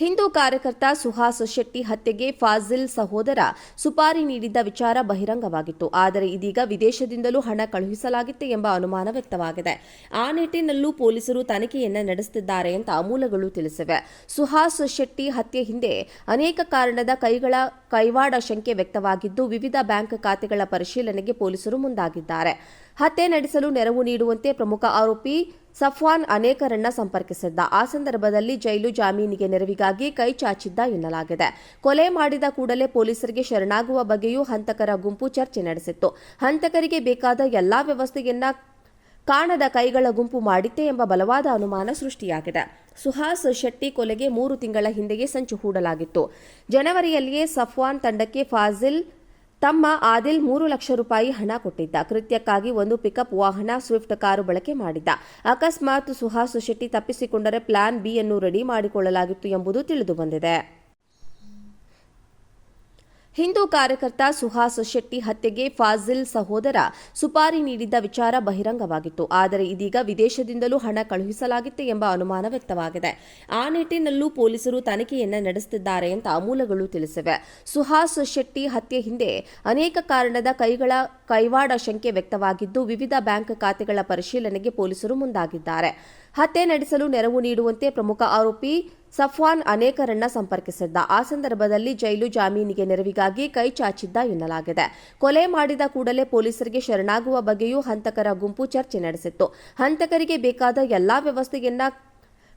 ಹಿಂದೂ ಕಾರ್ಯಕರ್ತ ಸುಹಾಸ್ ಶೆಟ್ಟಿ ಹತ್ಯೆಗೆ ಫಾಜಿಲ್ ಸಹೋದರ ಸುಪಾರಿ ನೀಡಿದ್ದ ವಿಚಾರ ಬಹಿರಂಗವಾಗಿತ್ತು. ಆದರೆ ಇದೀಗ ವಿದೇಶದಿಂದಲೂ ಹಣ ಕಳುಹಿಸಲಾಗಿತ್ತು ಎಂಬ ಅನುಮಾನ ವ್ಯಕ್ತವಾಗಿದೆ. ಆ ನಿಟ್ಟಿನಲ್ಲೂ ಪೊಲೀಸರು ತನಿಖೆಯನ್ನು ನಡೆಸುತ್ತಿದ್ದಾರೆ ಅಂತ ಮೂಲಗಳು ತಿಳಿಸಿವೆ. ಸುಹಾಸ್ ಶೆಟ್ಟಿ ಹತ್ಯೆ ಹಿಂದೆ ಅನೇಕ ಕಾರಣದ ಕೈಗಳ ಕೈವಾಡ ಶಂಕೆ ವ್ಯಕ್ತವಾಗಿದ್ದು, ವಿವಿಧ ಬ್ಯಾಂಕ್ ಖಾತೆಗಳ ಪರಿಶೀಲನೆಗೆ ಪೊಲೀಸರು ಮುಂದಾಗಿದ್ದಾರೆ. ಹತ್ಯೆ ನಡೆಸಲು ನೆರವು ನೀಡುವಂತೆ ಪ್ರಮುಖ ಆರೋಪಿ ಸಫ್ವಾನ್ ಅನೇಕರನ್ನ ಸಂಪರ್ಕಿಸಿದ್ದ. ಆ ಸಂದರ್ಭದಲ್ಲಿ ಜೈಲು ಜಾಮೀನಿಗೆ ನೆರವಿಗಾಗಿ ಕೈ ಚಾಚಿದ್ದ ಎನ್ನಲಾಗಿದೆ. ಕೊಲೆ ಮಾಡಿದ ಕೂಡಲೇ ಪೊಲೀಸರಿಗೆ ಶರಣಾಗುವ ಬಗ್ಗೆಯೂ ಹಂತಕರ ಗುಂಪು ಚರ್ಚೆ ನಡೆಸಿತ್ತು. ಹಂತಕರಿಗೆ ಬೇಕಾದ ಎಲ್ಲಾ ವ್ಯವಸ್ಥೆಯನ್ನ ಕಾಣದ ಕೈಗಳ ಗುಂಪು ಮಾಡಿತ್ತೆ ಎಂಬ ಬಲವಾದ ಅನುಮಾನ ಸೃಷ್ಟಿಯಾಗಿದೆ. ಸುಹಾಸ್ ಶೆಟ್ಟಿ ಕೊಲೆಗೆ ಮೂರು ತಿಂಗಳ ಹಿಂದೆಯೇ ಸಂಚು ಹೂಡಲಾಗಿತ್ತು. ಜನವರಿಯಲ್ಲಿಯೇ ಸಫ್ವಾನ್ ತಂಡಕ್ಕೆ ಫಾಜಿಲ್ ತಮ್ಮ ಆದಿಲ್ ಮೂರು ಲಕ್ಷ ರೂಪಾಯಿ ಹಣ ಕೊಟ್ಟಿದ್ದ. ಕೃತ್ಯಕ್ಕಾಗಿ ಒಂದು ಪಿಕಪ್ ವಾಹನ ಸ್ವಿಫ್ಟ್ ಕಾರು ಬಳಕೆ ಮಾಡಿದ್ದ. ಅಕಸ್ಮಾತ್ ಸುಹಾಸ್ ಶೆಟ್ಟಿ ತಪ್ಪಿಸಿಕೊಂಡರೆ ಪ್ಲಾನ್ ಬಿ ಅನ್ನು ರೆಡಿ ಮಾಡಿಕೊಳ್ಳಲಾಗಿತ್ತು ಎಂಬುದು ತಿಳಿದುಬಂದಿದೆ ಹಿಂದೂ ಕಾರ್ಯಕರ್ತ ಸುಹಾಸ್ ಶೆಟ್ಟಿ ಹತ್ಯೆಗೆ ಫಾಜಿಲ್ ಸಹೋದರ ಸುಪಾರಿ ನೀಡಿದ್ದ ವಿಚಾರ ಬಹಿರಂಗವಾಗಿತ್ತು. ಆದರೆ ಇದೀಗ ವಿದೇಶದಿಂದಲೂ ಹಣ ಕಳುಹಿಸಲಾಗಿತ್ತು ಎಂಬ ಅನುಮಾನ ವ್ಯಕ್ತವಾಗಿದೆ. ಆ ನಿಟ್ಟಿನಲ್ಲೂ ಪೊಲೀಸರು ತನಿಖೆಯನ್ನು ನಡೆಸುತ್ತಿದ್ದಾರೆ ಅಂತ ಮೂಲಗಳು ತಿಳಿಸಿವೆ. ಸುಹಾಸ್ ಶೆಟ್ಟಿ ಹತ್ಯೆ ಹಿಂದೆ ಅನೇಕ ಕಾರಣದ ಕೈಗಳ ಕೈವಾಡ ಶಂಕೆ ವ್ಯಕ್ತವಾಗಿದ್ದು, ವಿವಿಧ ಬ್ಯಾಂಕ್ ಖಾತೆಗಳ ಪರಿಶೀಲನೆಗೆ ಪೊಲೀಸರು ಮುಂದಾಗಿದ್ದಾರೆ. ಹತ್ಯೆ ನಡೆಸಲು ನೆರವು ನೀಡುವಂತೆ ಪ್ರಮುಖ ಆರೋಪಿ ಸಫ್ವಾನ್ ಅನೇಕರನ್ನ ಸಂಪರ್ಕಿಸಿದ್ದ. ಆ ಸಂದರ್ಭದಲ್ಲಿ ಜೈಲು ಜಾಮೀನಿಗೆ ನೆರವಿಗಾಗಿ ಕೈ ಚಾಚಿದ್ದ ಎನ್ನಲಾಗಿದೆ. ಕೊಲೆ ಮಾಡಿದ ಕೂಡಲೇ ಪೊಲೀಸರಿಗೆ ಶರಣಾಗುವ ಬಗ್ಗೆಯೂ ಹಂತಕರ ಗುಂಪು ಚರ್ಚೆ ನಡೆಸಿತ್ತು. ಹಂತಕರಿಗೆ ಬೇಕಾದ ಎಲ್ಲಾ ವ್ಯವಸ್ಥೆಯನ್ನ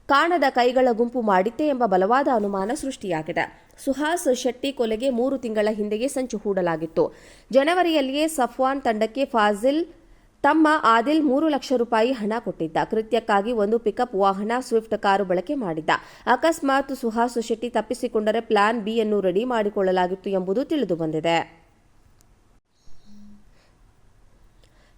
ಕಾಣದ ಕೈಗಳ ಗುಂಪು ಮಾಡಿತ್ತೆ ಎಂಬ ಬಲವಾದ ಅನುಮಾನ ಸೃಷ್ಟಿಯಾಗಿದೆ. ಸುಹಾಸ್ ಶೆಟ್ಟಿ ಕೊಲೆಗೆ ಮೂರು ತಿಂಗಳ ಹಿಂದೆಯೇ ಸಂಚು ಹೂಡಲಾಗಿತ್ತು. ಜನವರಿಯಲ್ಲಿಯೇ ಸಫ್ವಾನ್ ತಂಡಕ್ಕೆ ಫಾಜಿಲ್ ತಮ್ಮ ಆದಿಲ್ ಮೂರು ಲಕ್ಷ ರೂಪಾಯಿ ಹಣ ಕೊಟ್ಟಿದ್ದ. ಕೃತ್ಯಕ್ಕಾಗಿ ಒಂದು ಪಿಕಪ್ ವಾಹನ ಸ್ವಿಫ್ಟ್ ಕಾರು ಬಳಕೆ ಮಾಡಿದ್ದ. ಅಕಸ್ಮಾತ್ ಸುಹಾಸು ಶೆಟ್ಟಿ ತಪ್ಪಿಸಿಕೊಂಡರೆ ಪ್ಲಾನ್ ಬಿ ಅನ್ನು ರೆಡಿ ಮಾಡಿಕೊಳ್ಳಲಾಗಿತ್ತು ಎಂಬುದು ತಿಳಿದುಬಂದಿದೆ.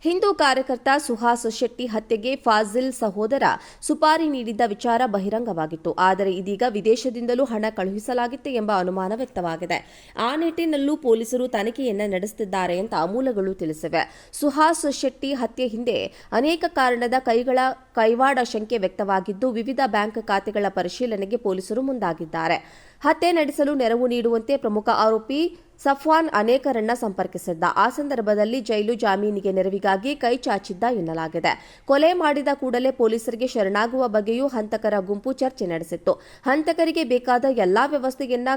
ಹಿಂದೂ ಕಾರ್ಯಕರ್ತ ಸುಹಾಸ್ ಶೆಟ್ಟಿ ಹತ್ಯೆಗೆ ಫಾಜಿಲ್ ಸಹೋದರ ಸುಪಾರಿ ನೀಡಿದ್ದ ವಿಚಾರ ಬಹಿರಂಗವಾಗಿತ್ತು. ಆದರೆ ಇದೀಗ ವಿದೇಶದಿಂದಲೂ ಹಣ ಕಳುಹಿಸಲಾಗಿತ್ತು ಎಂಬ ಅನುಮಾನ ವ್ಯಕ್ತವಾಗಿದೆ. ಆ ನಿಟ್ಟಿನಲ್ಲೂ ಪೊಲೀಸರು ತನಿಖೆಯನ್ನು ನಡೆಸುತ್ತಿದ್ದಾರೆ ಅಂತ ಮೂಲಗಳು ತಿಳಿಸಿವೆ. ಸುಹಾಸ್ ಶೆಟ್ಟಿ ಹತ್ಯೆ ಹಿಂದೆ ಅನೇಕ ಕಾರಣದ ಕೈಗಳ ಕೈವಾಡ ಶಂಕೆ ವ್ಯಕ್ತವಾಗಿದ್ದು, ವಿವಿಧ ಬ್ಯಾಂಕ್ ಖಾತೆಗಳ ಪರಿಶೀಲನೆಗೆ ಪೊಲೀಸರು ಮುಂದಾಗಿದ್ದಾರೆ. ಹತ್ಯೆ ನಡೆಸಲು ನೆರವು ನೀಡುವಂತೆ ಪ್ರಮುಖ ಆರೋಪಿ ಸಫ್ವಾನ್ ಅನೇಕರನ್ನ ಸಂಪರ್ಕಿಸಿದ್ದ. ಆ ಸಂದರ್ಭದಲ್ಲಿ ಜೈಲು ಜಾಮೀನಿಗೆ ನೆರವಿಗಾಗಿ ಕೈ ಚಾಚಿದ್ದ ಎನ್ನಲಾಗಿದೆ. ಕೊಲೆ ಮಾಡಿದ ಕೂಡಲೇ ಪೊಲೀಸರಿಗೆ ಶರಣಾಗುವ ಬಗ್ಗೆಯೂ ಹಂತಕರ ಗುಂಪು ಚರ್ಚೆ ನಡೆಸಿತ್ತು. ಹಂತಕರಿಗೆ ಬೇಕಾದ ಎಲ್ಲಾ ವ್ಯವಸ್ಥೆಯನ್ನ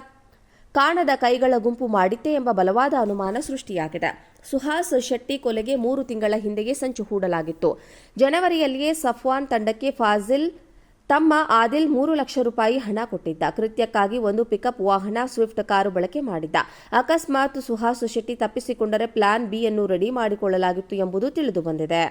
ಕಾಣದ ಕೈಗಳ ಗುಂಪು ಮಾಡಿತ್ತೆ ಎಂಬ ಬಲವಾದ ಅನುಮಾನ ಸೃಷ್ಟಿಯಾಗಿದೆ. ಸುಹಾಸ್ ಶೆಟ್ಟಿ ಕೊಲೆಗೆ ಮೂರು ತಿಂಗಳ ಹಿಂದೆಯೇ ಸಂಚು ಹೂಡಲಾಗಿತ್ತು. ಜನವರಿಯಲ್ಲಿಯೇ ಸಫ್ವಾನ್ ತಂಡಕ್ಕೆ ಫಾಜಿಲ್ ತಮ್ಮ ಆದಿಲ್ ಮೂರು ಲಕ್ಷ ರೂಪಾಯಿ ಹಣ ಕೊಟ್ಟಿದ್ದ. ಕೃತ್ಯಕ್ಕಾಗಿ ಒಂದು ಪಿಕಪ್ ವಾಹನ, ಸ್ವಿಫ್ಟ್ ಕಾರು ಬಳಕೆ ಮಾಡಿದ್ದ. ಅಕಸ್ಮಾತ್ ಸುಹಾಸು ಶೆಟ್ಟಿ ತಪ್ಪಿಸಿಕೊಂಡರೆ ಪ್ಲಾನ್ ಬಿ ಅನ್ನು ರೆಡಿ ಮಾಡಿಕೊಳ್ಳಲಾಗಿತ್ತು ಎಂಬುದು ತಿಳಿದುಬಂದಿದೆ.